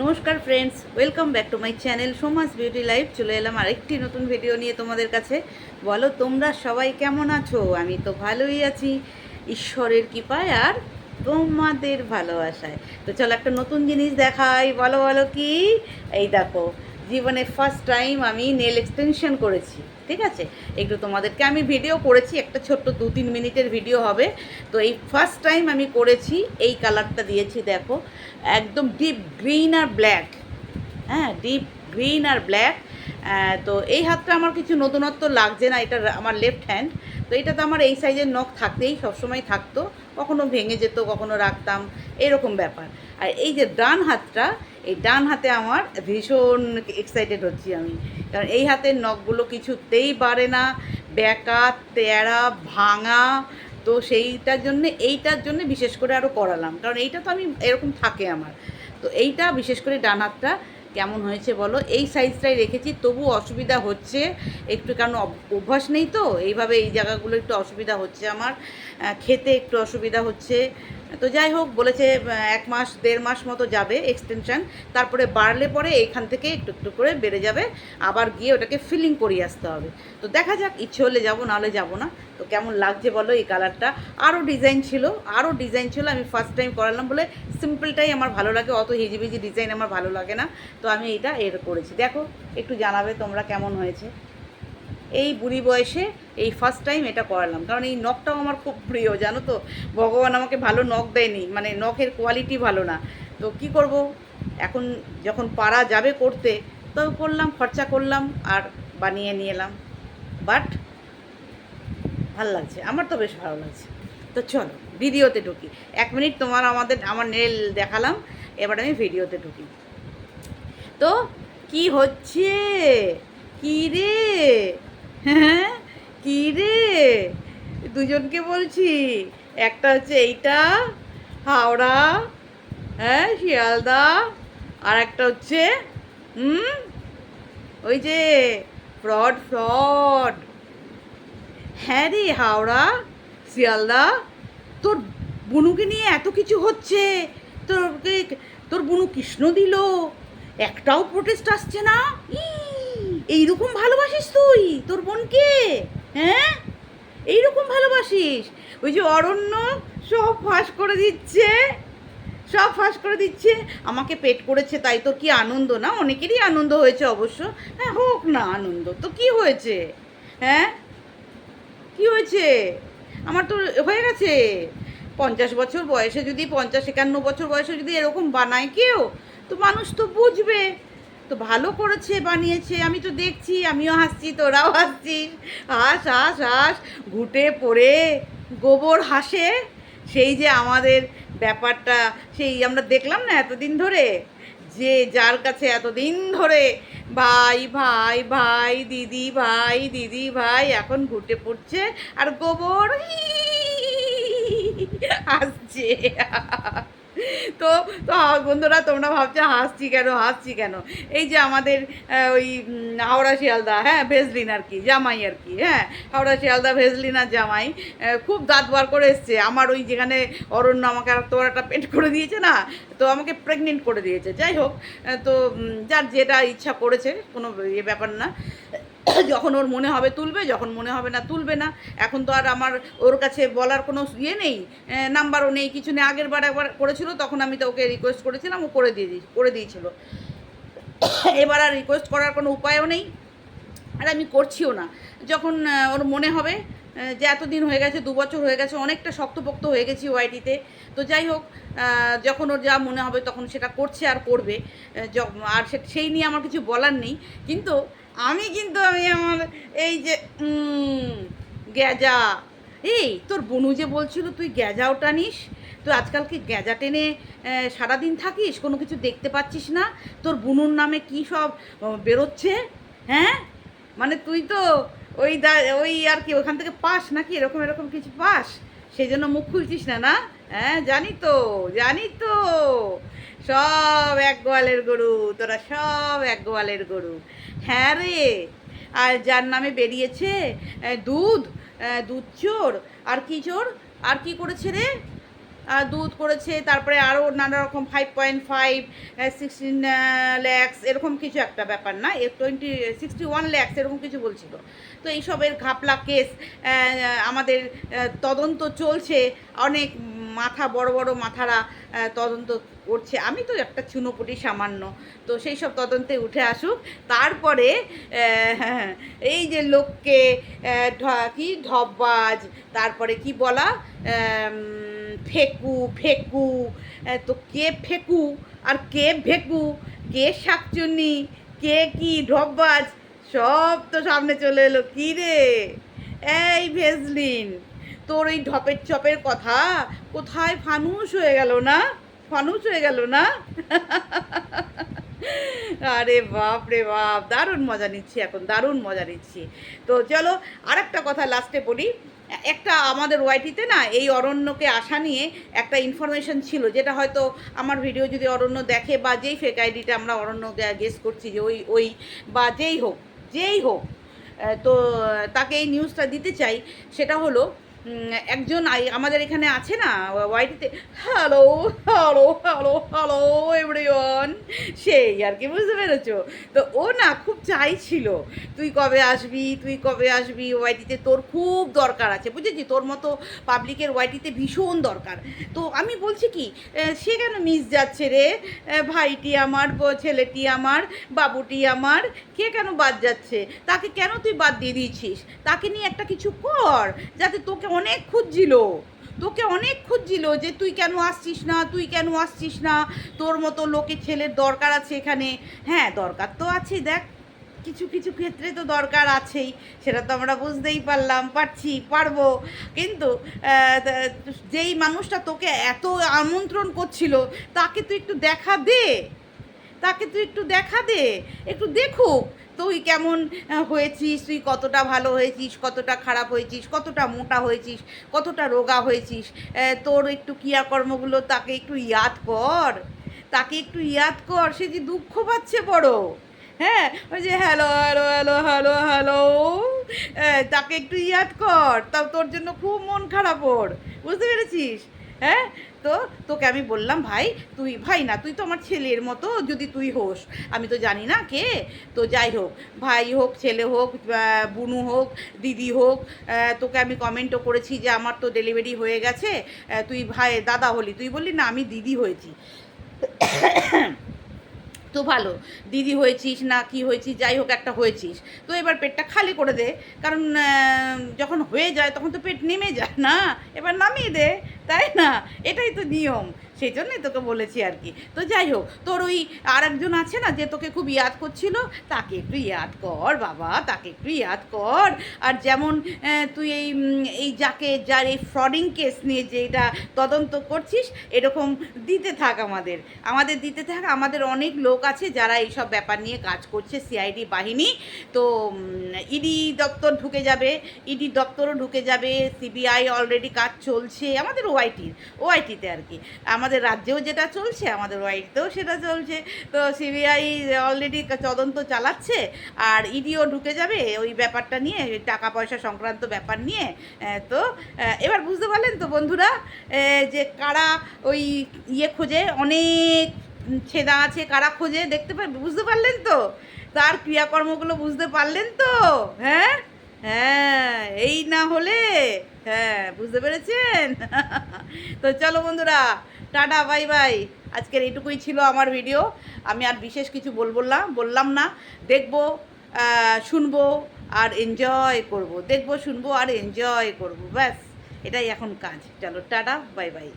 নমস্কার friends welcome back to my channel Soma's beauty life চলে এলাম আরেকটি নতুন ভিডিও নিয়ে তোমাদের কাছে। বলো, তোমরা সবাই কেমন আছো? আমি তো ভালোই আছি, ঈশ্বরের কৃপায় আর তোমাদের ভালোবাসায়। তো চলো একটা নতুন জিনিস দেখাই। বলো বলো কি? এই দেখো জীবনে ফার্স্ট টাইম আমি নেল এক্সটেনশন করেছি, ঠিক আছে? একটু তোমাদেরকে আমি ভিডিও করেছি, একটা ছোট্ট দু তিন মিনিটের ভিডিও হবে। তো এই ফার্স্ট টাইম আমি করেছি, এই কালারটা দিয়েছি, দেখো, একদম ডিপ গ্রিন আর ব্ল্যাক হ্যাঁ ডিপ গ্রিন আর ব্ল্যাক তো এই হাতটা আমার কিছু নতুনত্ব লাগছে না এটা আমার লেফট হ্যান্ড তো এটা তো আমার এই সাইজের নখ থাকতেই সবসময় থাকতো। কখনো ভেঙে যেত, কখনো রাখতাম, এরকম ব্যাপার। আর এই যে ডান হাতটা, এই ডান হাতে আমার ভীষণ এক্সাইটেড হচ্ছি আমি। কারণ এই হাতের নখগুলো কিছুতেই বাড়ে না ব্যাকা তেড়া, ভাঙা। তো সেইটার জন্য, এইটার জন্য বিশেষ করে আরও করালাম। কারণ এইটা তো আমি এরকম থাকে আমার। তো এইটা বিশেষ করে ডান হাতটা কেমন হয়েছে বলো? এই সাইজটাই রেখেছি তবু অসুবিধা হচ্ছে। একটু কারণ অভ্যাস নেই তো, এইভাবে এই জায়গাগুলো একটু অসুবিধা হচ্ছে আমার। খেতে একটু অসুবিধা হচ্ছে। তো যাই হোক, বলেছে এক মাস, দেড় মাস মতো যাবে এক্সটেনশন তারপরে বাড়লে পরে এখান থেকে একটু একটু করে বেড়ে যাবে। আবার গিয়ে ওটাকে ফিলিং করিয়ে আসতে হবে। তো দেখা যাক, ইচ্ছে হলে যাব, নাহলে যাব না। তো কেমন লাগছে বলো এই কালারটা আরও ডিজাইন ছিল আরও ডিজাইন ছিল, আমি ফার্স্ট টাইম করালাম বলে সিম্পলটাই আমার ভালো লাগে, অত হিজিবিজি ডিজাইন আমার ভালো লাগে না। তো আমি এটা এর করেছি। দেখো, একটু জানাবে তোমরা কেমন হয়েছে। এই বুড়ি বয়সে এই ফার্স্ট টাইম এটা করালাম। কারণ এই নখটাও আমার খুব প্রিয়, জানো তো? ভগবান আমাকে ভালো নখ দেয়নি। মানে নখের কোয়ালিটি ভালো না। তো কি করব? এখন যখন পারা যাবে করতে, তো করলাম, খরচা করলাম আর বানিয়ে নিয়ে এলাম বাট ভালো লাগছে। আমার তো বেশ ভালো লাগছে। তো চলো, ভিডিওতে ঢুকি। এক মিনিট তোমার আমাদের, আমার নেল দেখালাম। এবার আমি ভিডিওতে ঢুকি। তো কি হচ্ছে? কি রে? হ্যাঁ? কি রে? দুজনকে বলছি। একটা হচ্ছে এইটা, হাওড়া হ্যাঁ শিয়ালদা, আর একটা হচ্ছে, হুম? ওই যে, ফ্রড ফ্রড। হ্যাঁ রে, হাওড়া, শিয়ালদা, তোর বুনুকে নিয়ে এত কিছু হচ্ছে। তোর তোর বুনু কৃষ্ণ দিল। একটাও প্রোটেস্ট আসছে না। এইরকম ভালোবাসিস তুই? তোর বোনকে? হ্যাঁ? এইরকম ভালোবাসিস? ওই যে অরণ্য সব ফাঁস করে দিচ্ছে। সব ফাঁস করে দিচ্ছে। আমাকে পেট করেছে, তাই তো কি আনন্দ না? অনেকেরই আনন্দ হয়েছে অবশ্য। হ্যাঁ হোক না আনন্দ। তো কি হয়েছে? হ্যাঁ? কি হয়েছে? আমার তো হয়ে গেছে। পঞ্চাশ বছর বয়সে যদি, পঞ্চাশ একান্ন বছর বয়সে যদি এরকম বানায় কেউ, তো মানুষ তো বুঝবে। তো ভালো করেছে, বানিয়েছে। আমি তো দেখছি, আমিও হাসছি, তোরাও হাসছিস। হাস হাস হাস। ঘুটে পড়ে গোবর হাসে। সেই যে আমাদের ব্যাপারটা, সেই আমরা দেখলাম না এতদিন ধরে? যে যার কাছে এতদিন ধরে, ভাই ভাই ভাই, দিদি ভাই দিদি, ভাই, এখন ঘুটে পড়ছে আর গোবর হাসছে। তো তো বন্ধুরা, তোমরা ভাবছ, হাসছি কেন হাসছি কেন? এই যে আমাদের ওই হাওড়া শিয়ালদা হ্যাঁ ভেজলিন আর কি, জামাই আর কি হ্যাঁ হাওড়া শিয়ালদা, ভেজলিন আর জামাই খুব দাঁত বার করে এসছে। আমার ওই যেখানে অরণ্য আমাকে তোর একটা পেট করে দিয়েছে না, তো আমাকে প্রেগনেন্ট করে দিয়েছে। যাই হোক তো যার যেটা ইচ্ছা করেছে, কোনো ইয়ে ব্যাপার না। যখন ওর মনে হবে তুলবে, যখন মনে হবে না তুলবে না। এখন তো আর আমার ওর কাছে বলার কোনো ইয়ে নেই নাম্বারও নেই, কিছু নেই। আগের বার একবার করেছিল, তখন আমি তো ওকে রিকোয়েস্ট করেছিলাম, ও করে দিয়ে করে দিয়েছিল। এবার আর রিকোয়েস্ট করার কোনো উপায়ও নেই, আর আমি করছিও না। যখন ওর মনে হবে যে এতদিন হয়ে গেছে, দু বছর হয়ে গেছে, অনেকটা শক্তপোক্ত হয়ে গেছি ওয়াইটিতে তো। যাই হোক যখন ওর যা মনে হবে, তখন সেটা করছে আর করবে। আর সেই নিয়ে আমার কিছু বলার নেই। কিন্তু আমি কিন্তু আমি আমার এই যে গ্যাজা। এই, তোর বনু যে বলছিল তুই গ্যাজাও টানিস, তুই আজকাল কি গ্যাজা টেনে সারাদিন থাকিস, কোনো কিছু দেখতে পাচ্ছিস না, তোর বুনুর নামে কি সব বেরোচ্ছে হ্যাঁ? মানে তুই তো ওই দা, ওই আর কি, ওখান থেকে পাস নাকি, এরকম এরকম কিছু পাস? সেই জন্য মুখ খুলছিস না না? হ্যাঁ জানি তো জানি তো। সব এক গোয়ালের গরু, তোরা সব এক গোয়ালের গরু। হ্যাঁ রে, আর যার নামে বেরিয়েছে দুধ দুধ চোর, আর কি চোর? আর কি করেছে রে? দুধ করেছে, তারপরে আরও নানা রকম five point five sixteen lakhs এরকম কিছু একটা ব্যাপার না টোয়েন্টি সিক্সটি ওয়ান ল্যাক্স এরকম কিছু বলছিল। তো এইসবের ঘাপলা কেস আমাদের তদন্ত চলছে, অনেক মাথা, বড় বড় মাথারা তদন্ত করছে। আমি তো একটা চুনোপুটি সামান্য, তো সেই সব তদন্তে উঠে আসুক। তারপরে এই যে লোককে কি ঢপবাজ তারপরে কি বলা ফেকু ফেকু তো কে ফেকু আর কে ভেকু? কে শাকচুন্নি? কে কি ঢপবাজ? সব তো সামনে চলে এলো। কী রে? এই ভেজলিন, তোর ওই ঢপের চপের কথা কোথায় ফানুস হয়ে গেল না? ফানুস হয়ে গেল না? আরে বাপ রে বাপ, দারুণ মজা নিচ্ছি এখন, দারুণ মজা নিচ্ছি। তো চলো আরেকটা কথা লাস্টে বলি একটা আমাদের ওয়াইটিতে না এই অরণ্যকে আসা নিয়ে একটা ইনফরমেশন ছিল, যেটা হয়তো আমার ভিডিও যদি অরণ্য দেখে বা যেই ফেক আইডিটা আমরা অরণ্য গেস করছি যে ওই ওই বা যেই হোক যেই হোক তো তাকে এই নিউজটা দিতে চাই, সেটা হলো একজন আমাদের এখানে আছে না, ওয়াইটিতে hello hello hello hello everyone সেই আর কি, বুঝতে পেরেছ? তো ও না খুব চাইছিল, তুই কবে আসবি, তুই কবে আসবি? ওয়াইটিতে তোর খুব দরকার আছে বুঝেছি তোর মতো পাবলিকের ওয়াইটিতে ভীষণ দরকার। তো আমি বলছি কি সে কেন মিস যাচ্ছে রে? ভাইটি আমার ছেলেটি আমার, বাবুটি আমার, কে কেন বাদ যাচ্ছে? তাকে কেন তুই বাদ দিয়ে দিয়েছিস? তাকে নিয়ে একটা কিছু কর, যাতে তোকে অনেক খুঁজছিল। তোকে অনেক খুঁজছিল যে তুই কেন আসছিস না, তুই কেন আসছিস না? তোর মতো লোকে ছেলের দরকার আছে এখানে। হ্যাঁ দরকার তো আছে দেখ। কিছু কিছু ক্ষেত্রে তো দরকার আছেই, সেটা তো আমরা বুঝতেই পারলাম, পারছি, পারব। কিন্তু যেই মানুষটা তোকে এত আমন্ত্রণ করছিল, তাকে তুই একটু দেখা দে। তাকে তুই একটু দেখা দে। একটু দেখুক তুই কেমন হয়েছিস? তুই কতটা ভালো হয়েছিস? কতটা খারাপ হয়েছিস? কতটা মোটা হয়েছিস? কতটা রোগা হয়েছিস? তোর একটু ক্রিয়াকর্মগুলো তাকে একটু ইয়াদ কর। তাকে একটু ইয়াদ কর, সে যে দুঃখ পাচ্ছে বড়। হ্যাঁ? ওই যে, hello hello hello hello hello. তাকে একটু ইয়াদ কর। তা তোর জন্য খুব মন খারাপ ওর। বুঝতে পেরেছিস? হ্যাঁ? তো তোকে আমি বললাম, ভাই, তুই, ভাই না, তুই তো আমার ছেলের মতো, যদি তুই হোস। আমি তো জানি না কে। তো যাই হোক, ভাই হোক, ছেলে হোক বুনু হোক, দিদি হোক তোকে আমি কমেন্টও করেছি যে আমার তো ডেলিভারি হয়ে গেছে। তুই, ভাই, দাদা হলি, তুই বললি, না, আমি দিদি হয়েছি। তো ভালো, দিদি হয়েছিস না কি হয়েছিস, যাই হোক একটা হয়েছিস। তো এবার পেটটা খালি করে দে, কারণ যখন হয়ে যায়, তখন তো পেট নেমে যায় না। এবার নামিয়ে দে। তাই না? এটাই তো নিয়ম। সেই জন্যই তোকে বলেছি আর কি। তো যাই হোক, তোর ওই আর একজন আছে না যে তোকে খুব ইয়াদ করছিল? তাকে একটু ইয়াদ কর বাবা, তাকে একটু ইয়াদ কর। আর যেমন তুই এই এই যাকে, যার এই ফ্রডিং কেস নিয়ে যে এটা তদন্ত করছিস, এরকম দিতে থাক আমাদের। আমাদের দিতে থাক, আমাদের অনেক লোক আছে যারা এইসব ব্যাপার নিয়ে কাজ করছে সিআইডি বাহিনী। তো ইডি দপ্তর ঢুকে যাবে ইডি দপ্তরও ঢুকে যাবে সিবিআই অলরেডি কাজ চলছে। আমাদের ওআইটির ওআইটিতে আর কি। আমাদের রাজ্যেও যেটা চলছে, আমাদের ওয়াইটিতেও সেটা চলছে। তো সিবিআই অলরেডি তদন্ত চালাচ্ছে, আর ইডিও ঢুকে যাবে ওই ব্যাপারটা নিয়ে, টাকা পয়সা সংক্রান্ত ব্যাপার নিয়ে। তো এবার বুঝতে পারলেন তো বন্ধুরা যে কারা ওই ইয়ে খোঁজে, অনেক ছেদা আছে কারা খোঁজে, দেখতে পার, বুঝতে পারলেন তো? তার ক্রিয়াকর্মগুলো বুঝতে পারলেন তো? হ্যাঁ? হ্যাঁ এই না হলে হ্যাঁ বুঝতে পেরেছেন? তো চলো বন্ধুরা, টাটা, বাই বাই। আজকের এইটুকুই ছিল আমার ভিডিও। আমি আর বিশেষ কিছু বলব না, বললাম না। দেখব শুনব আর এনজয় করব। দেখব, শুনব আর এনজয় করব। ব্যাস, এটাই এখন কাজ। চলো, টাটা, বাই বাই।